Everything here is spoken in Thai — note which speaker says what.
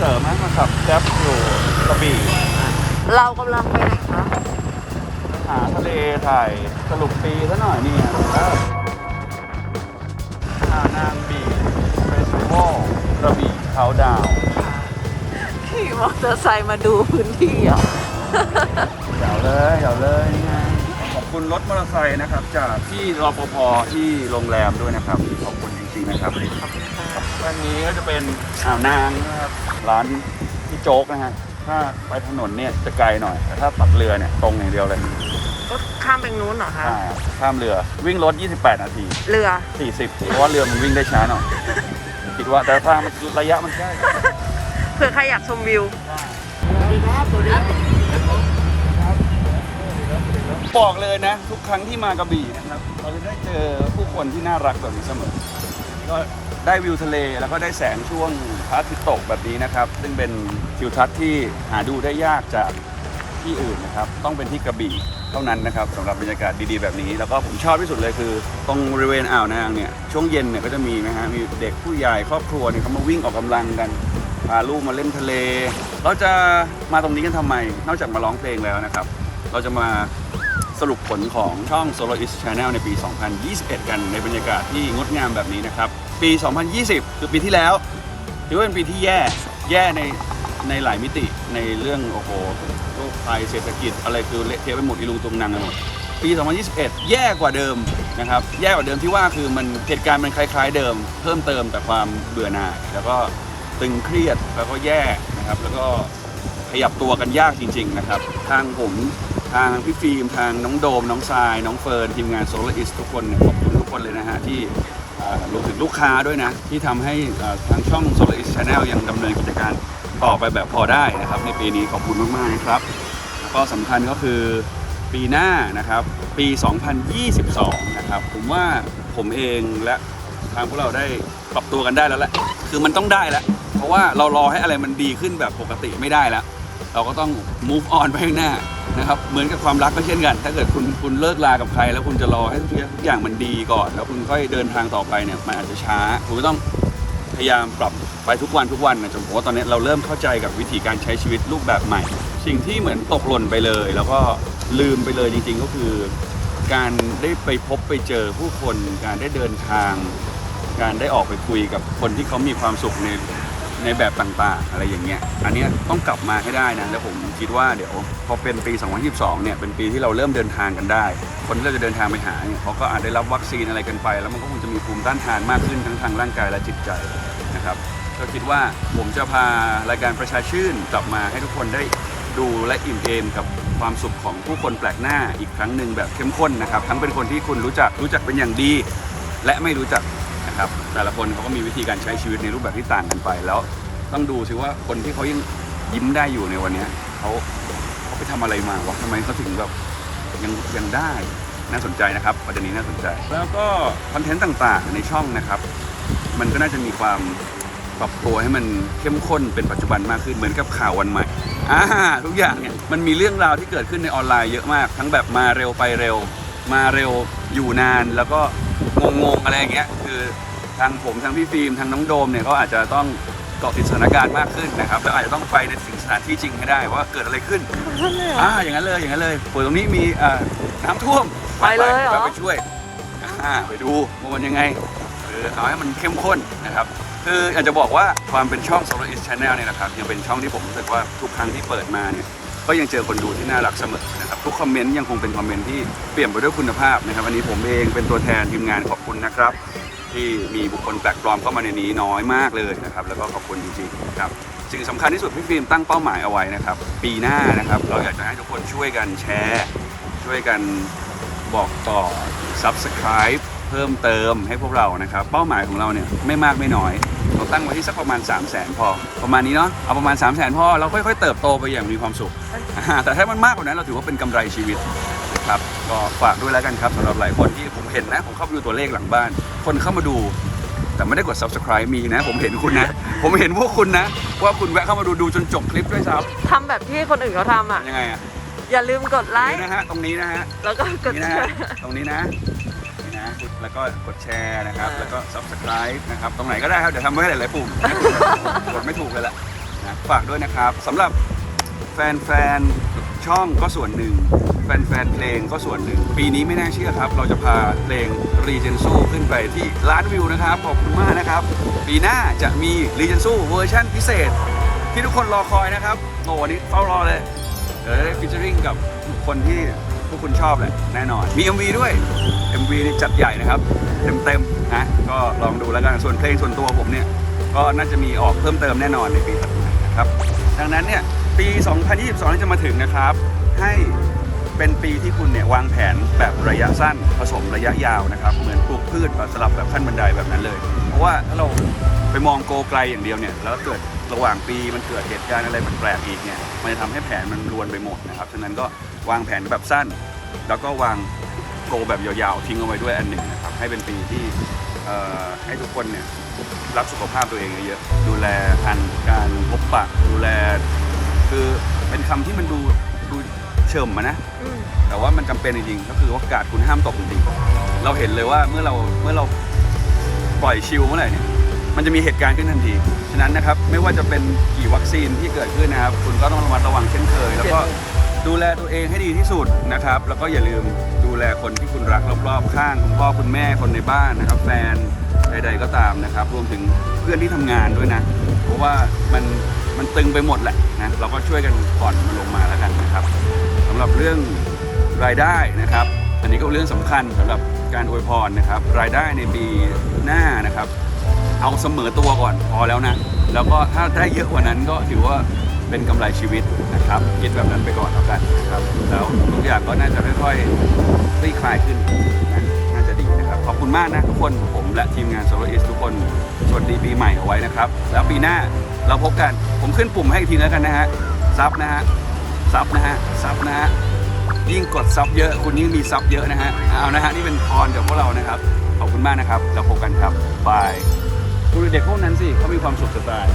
Speaker 1: เสริมให้มาขับแก๊ปอยู่กระบี่
Speaker 2: เรากำลังไปไหนคะ
Speaker 1: หาทะเลถ่ายสรุปปีซะหน่อยเนี่ยครับหานางบีเฟสติวัลกระบี่เขาดาวน์
Speaker 2: ขี่มอเตอร์ไซค์มาดูพื้นที่เหรอ
Speaker 1: เดี๋ยวเลยเดี๋ยวเลยนี่ไงขอบคุณรถมอเตอร์ไซค์นะครับ จากที่รปภที่โรงแรมด้วยนะครับขอบคุณจ ริงๆนะครับวันนี้ก็จะเป็นอ่าวนางนะครับร้านพี่โจ๊กนะฮะถ้าไปถนนเนี่ยจะไกลหน่อยแต่ถ้าปักเรือเนี่ยตรงอย่างเดียวเลย
Speaker 2: ก็ข้ามไปนู้นเหรอคะ
Speaker 1: อ่าข้ามเรือวิ่งรถ 28 นาที
Speaker 2: เรือ
Speaker 1: 40 เพราะว่าเรือมันวิ่งได้ช้าหน่อยคิดว่าแต่ทางมันระยะมันใกล้
Speaker 2: เผื่อใครอยากชมวิว
Speaker 1: บอกเลยนะ ทุกครั้งที่มากระบี่นะครับ เราจะได้เจอผู้คนที่น่ารักแบบนี้เสมอ ก็ได้วิวทะเลแล้วก็ได้แสงช่วงพระอาทิตย์ตกแบบนี้นะครับ ซึ่งเป็นทิวทัศน์ที่หาดูได้ยากจากที่อื่นนะครับ ต้องเป็นที่กระบี่เท่านั้นนะครับสำหรับบรรยากาศดีๆแบบนี้ แล้วก็ผมชอบที่สุดเลยคือ ตรงบริเวณอ่าวนางเนี่ยช่วงเย็นเนี่ยก็จะมีนะฮะมีเด็กผู้ใหญ่ครอบครัวเนี่ยเขามาวิ่งออกกำลังกันพาลูกมาเล่นทะเล เราจะมาตรงนี้กันทำไม นอกจากมาร้องเพลงแล้วนะครับ เราจะมา สรุปผลของช่อง Solo East Channel ในปี 2021 กันในบรรยากาศที่งดงามแบบนี้นะครับ ปี 2020 คือปีที่แล้วถือว่าเป็นปีที่แย่แย่ในในหลายมิติในเรื่องโอ้โหโรคภัยเศรษฐกิจอะไรคือเละเทะไปหมดอีลุงตุงนังไปหมดปี 2021 แย่กว่าเดิมนะครับ แย่กว่าเดิมที่ว่าคือมันเหตุการณ์มันคล้าย ๆ เดิม เพิ่มเติมแต่ความเบื่อหน่ายแล้วก็ตึงเครียดแล้วก็แย่นะครับแล้วก็ ขยับตัวกันยากจริง ๆ นะครับ ทางผมทางพี่ฟิล์มทางน้องโดม น้องทราย น้องเฟิร์น ทีมงานโซลาร์อิสทุกคนเนี่ยขอบคุณทุกคนเลยนะฮะที่รวมถึงลูกค้าด้วยนะ ที่ทำให้ทางช่อง Solar East Channel ยังดำเนินกิจการต่อไปแบบพอได้นะครับ ในปีนี้ขอบคุณมากๆนะครับแล้วก็สำคัญก็คือปีหน้านะครับ ปี 2022 นะครับ ผมว่าผมเองและทางพวกเราได้ปรับตัวกันได้แล้วแหละ คือมันต้องได้แล้ว เพราะว่าเรารอให้อะไรมันดีขึ้นแบบปกติไม่ได้แล้ว เราก็ต้อง move on ไปข้างหน้านะครับเหมือนกับความรักก็เช่นกัน ถ้าเกิดคุณคุณเลิกลากับใคร แล้วคุณจะรอให้ทุกอย่างมันดีก่อน แล้วคุณค่อยเดินทางต่อไปเนี่ยมันอาจจะช้าคุณก็ต้องพยายามปรับไปทุกวันทุกวันนะจนผมว่าตอนนี้เราเริ่มเข้าใจกับวิธีการใช้ชีวิตรูปแบบใหม่ สิ่งที่เหมือนตกหล่นไปเลย แล้วก็ลืมไปเลยจริง ๆ ก็คือ การได้ไปพบไปเจอผู้คน การได้เดินทาง การได้ออกไปคุยกับคนที่เขามีความสุขใน ในแบบต่างๆ อะไรอย่างเงี้ย อันนี้ต้องกลับมาให้ได้นะ แล้วผมคิดว่าเดี๋ยวพอเป็นปี 2022 เนี่ย เป็นปีที่เราเริ่มเดินทางกันได้ คนที่เราจะเดินทางไปหาเนี่ยเขาก็อาจได้รับวัคซีนอะไรกันไป แล้วมันก็คงจะมีภูมิต้านทานมากขึ้นทั้งทางร่างกายและจิตใจนะครับ ก็คิดว่าผมจะพารายการประชาชื่นกลับมาให้ทุกคนได้ดูและอิ่มเอมกับความสุขของผู้คนแปลกหน้าอีกครั้งหนึ่งแบบเข้มข้นนะครับ ทั้งเป็นคนที่คุณรู้จักรู้จักเป็นอย่างดี และไม่รู้จัก นะครับ แต่ละคนเขาก็มีวิธีการใช้ชีวิตในรูปแบบที่ต่างกันไป แล้วต้องดูซิว่าคนที่เขายังยิ้มได้อยู่ในวันเนี้ยเขาเขาไปทำอะไรมาวะทำไมเขาถึงแบบยังยังได้น่าสนใจนะครับประเด็นนี้น่าสนใจ แล้วก็คอนเทนต์ต่างๆในช่องนะครับ มันก็น่าจะมีความปรับตัวให้มันเข้มข้นเป็นปัจจุบันมากขึ้นเหมือนกับข่าววันใหม่อ่าทุกอย่างเนี่ยมันมีเรื่องราวที่เกิดขึ้นในออนไลน์เยอะมาก ทั้งแบบมาเร็วไปเร็ว มาเร็วอยู่นานแล้วก็งงๆอะไรอย่างเงี้ยคือ ทางผมทางพี่ฟิล์มทางน้องโดมเนี่ยก็อาจจะต้องเกาะติดสถานการณ์มากขึ้นนะครับแล้วอาจจะต้องไปในสิ่งสถานที่จริงให้ได้ว่าเกิดอะไรขึ้นอ่าอย่างนั้นเลยอย่างนั้นเลยโอ้ยตรงนี้มีอ่าน้ำท่วม
Speaker 2: ไปเลยเหรอ
Speaker 1: ไปไปช่วยอ่าไปดูว่ามันยังไงเออเอาให้มันเข้มข้นนะครับ คืออยากจะบอกว่าความเป็นช่อง Solar East Channel เนี่ยนะครับยังเป็นช่องที่ผมรู้สึกว่าทุกครั้งที่เปิดมาเนี่ยก็ยังเจอคนดูที่น่ารักเสมอนะครับทุกคอมเมนต์ยังคงเป็นคอมเมนต์ที่เปลี่ยนไปด้วยคุณภาพนะครับวันนี้ผมเองเป็นตัวแทนทีมงานขอบคุณนะครับ ที่มีบุคคลแปลกปลอมเข้ามาในนี้น้อยมากเลยนะครับ แล้วก็ขอบคุณจริงๆครับสิ่งสำคัญที่สุดพี่ฟิล์มตั้งเป้าหมายเอาไว้นะครับ ปีหน้านะครับเราอยากจะให้ทุกคนช่วยกันแชร์ ช่วยกันบอกต่อ subscribe เพิ่มเติมให้พวกเรานะครับ เป้าหมายของเราเนี่ยไม่มากไม่น้อย เราตั้งไว้ที่สักประมาณ 3 0 0 0 0 0พอ ประมาณนี้เนาะเอาประมาณ 3 0 0 0 0 0พอเราค่อยๆเติบโตไปอย่างมีความสุข แต่ถ้ามันมากกว่านั้นเราถือว่าเป็นกำไรชีวิต ครับ ก็ฝากด้วยแล้วกันครับสำหรับหลายคนที่ผมเห็นนะ ผมเข้าไปดูตัวเลขหลังบ้าน คนเข้ามาดู แต่ไม่ได้กด subscribe มีนะ ผมเห็นคุณนะ ผมเห็นพวกคุณนะ ว่าคุณแวะเข้ามาดูดูจนจบคลิปด้วยซ้
Speaker 2: ทำแบบที่คนอื่นเขาทำอะำ
Speaker 1: ยังไงอะ
Speaker 2: อย่าลืมกดไล
Speaker 1: นี่
Speaker 2: ค์
Speaker 1: นะฮะตรงนี้นะฮะ
Speaker 2: แล้วก็กด
Speaker 1: นี่นะ
Speaker 2: แช
Speaker 1: ฮะ
Speaker 2: ร์
Speaker 1: ตรงนี้นะนี่นะแล้วก็กดแชร์นะครับ
Speaker 2: อ่า
Speaker 1: แล้วก็ subscribe นะครับ ตรงไหนก็ได้ครับ เดี๋ยวทำไว้ให้หลายๆปุ่ม กดไม่ถูกเลยแหละนนะฝากด้วยนะครับสำหรับแฟนๆ ช่องก็ส่วนหนึ่ง แฟนๆเพลงก็ส่วนหนึ่ง ปีนี้ไม่น่าเชื่อครับ เราจะพาเพลง r e g e n s o ขึ้นไปที่ล้านวิวนะครับ ขอบคุณมากนะครับ ปีหน้าจะมี r e g e n s o เวอร์ชันพิเศษ ที่ทุกคนรอคอยนะครับโอ้วันนี้เฝ้ารอเลยเดี๋ยวได้ฟิชเชอริงกับคนที่พวกคุณชอบแหละแน่นอน มี MV ด้วย MV นี่จัดใหญ่นะครับ เต็มๆนะก็ลองดูแล้วกันส่วนเพลงส่วนตัวผมเนี่ยก็น่าจะมีออกเพิ่มเติมแน่นอนในปีถัดมานะครับดังนั้นเนี่ย ปี 2022 ที่จะมาถึงนะครับ ให้เป็นปีที่คุณเนี่ยวางแผนแบบระยะสั้นผสมระยะยาวนะครับ เหมือนปลูกพืชแบบสลับแบบขั้นบันไดแบบนั้นเลย เพราะว่าถ้าเราไปมองโกไกลอย่างเดียวเนี่ยแล้วเกิดระหว่างปีมันเกิดเหตุการณ์อะไรแปลกๆอีกเนี่ยมันจะทำให้แผนมันรวนไปหมดนะครับฉะนั้นก็วางแผนแบบสั้น แล้วก็วางโกแบบยาวๆทิ้งเอาไว้ด้วยอันหนึ่งนะครับให้เป็นปีที่เอ่อให้ทุกคนเนี่ยรักสุขภาพตัวเองเยอะๆดูแลทันการพบปะดูแล คือเป็นคำที่มันดูดูเฉิมอะนะ
Speaker 2: อืม
Speaker 1: แต่ว่ามันจำเป็นจริงๆก็คือว่ากาดคุณห้ามตกจริงๆเราเห็นเลยว่าเมื่อเราเมื่อเราปล่อยชิลเมื่อไหร่เนี่ยมันจะมีเหตุการณ์ขึ้นทันที ฉะนั้นนะครับไม่ว่าจะเป็นกี่วัคซีนที่เกิดขึ้นนะครับ คุณก็ต้องระมัดระวังเช่นเคย แล้วก็ดูแลตัวเองให้ดีที่สุดนะครับ แล้วก็อย่าลืมดูแลคนที่คุณรักรอบๆข้างคุณพ่อคุณแม่คนในบ้านนะครับ แฟนใดๆก็ตามนะครับ รวมถึงเพื่อนที่ทำงานด้วยนะ เพราะว่ามัน มันตึงไปหมดแหละนะเราก็ช่วยกันผ่อนมันลงมาแล้วกันนะครับสำหรับเรื่องรายได้นะครับ อันนี้ก็เป็นเรื่องสำคัญสำหรับการอวยพรนะครับ รายได้ในปีหน้านะครับ เอาเสมอตัวก่อนพอแล้วนะแล้วก็ถ้าได้เยอะกว่านั้นก็ถือว่าเป็นกำไรชีวิตนะครับคิดแบบนั้นไปก่อนแล้วกันนะครับแล้วทุกอย่างก็น่าจะค่อยๆคลี่คลายขึ้น คุณมากนะทุกคนผมและทีมงานโซล r ์ s ทุกคนสวัสดีปีใหม่เอาไว้นะครับ แล้วปีหน้าเราพบกันผมขึ้นปุ่มให้อีกทีแล้วกันนะฮะซับนะฮะซับนะฮะซับนะฮะยิ่งกดซับเยอะคุณยิ่งมีซับเยอะนะฮะเอานะฮะนี่เป็นพรจากพวกเรานะครับขอบคุณมากนะครับแล้วพบกันครับบายดูเด็กพวกนั้นสิเขามีความสุขสไตล์